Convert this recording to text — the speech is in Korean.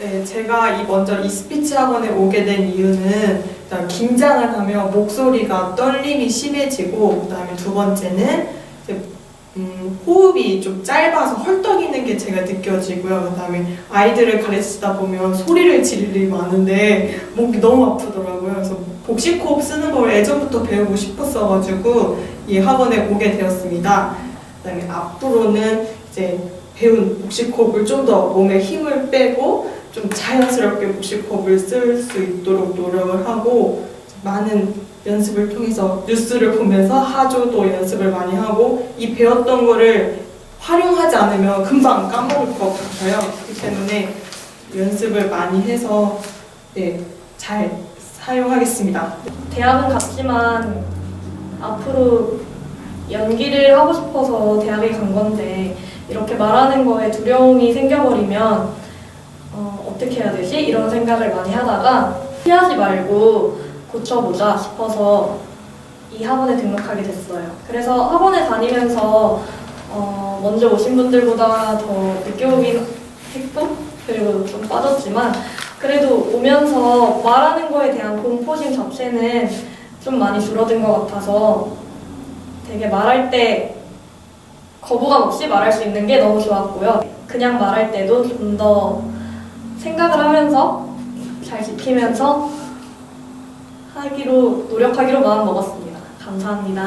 네, 제가 이 먼저 이 스피치 학원에 오게 된 이유는 일단 긴장을 하면 목소리가 떨림이 심해지고 그다음에 두 번째는 음, 호흡이 좀 짧아서 헐떡이는 게 제가 느껴지고요. 그다음에 아이들을 가르치다 보면 소리를 지를 일이 많은데 목이 너무 아프더라고요. 그래서 복식 호흡 쓰는 걸 예전부터 배우고 싶었어가지고 이 학원에 오게 되었습니다. 그다음에 앞으로는 이제 배운 복식 호흡을 좀 더 몸에 힘을 빼고 좀 자연스럽게 복식호흡을 쓸 수 있도록 노력을 하고 많은 연습을 통해서 뉴스를 보면서 하조도 연습을 많이 하고 이 배웠던 거를 활용하지 않으면 금방 까먹을 것 같아요. 그렇기 때문에 연습을 많이 해서 네, 잘 사용하겠습니다. 대학은 갔지만 앞으로 연기를 하고 싶어서 대학에 간 건데 이렇게 말하는 거에 두려움이 생겨버리면 어, 어떻게 해야 되지? 이런 생각을 많이 하다가 피하지 말고 고쳐보자 싶어서 이 학원에 등록하게 됐어요. 그래서 학원에 다니면서 어, 먼저 오신 분들보다 더 늦게 오긴 했고 그리고 좀 빠졌지만 그래도 오면서 말하는 거에 대한 공포심 자체는 좀 많이 줄어든 것 같아서 되게 말할 때 거부감 없이 말할 수 있는 게 너무 좋았고요. 그냥 말할 때도 좀더 생각을 하면서 잘 지키면서 하기로 노력하기로 마음 먹었습니다. 감사합니다.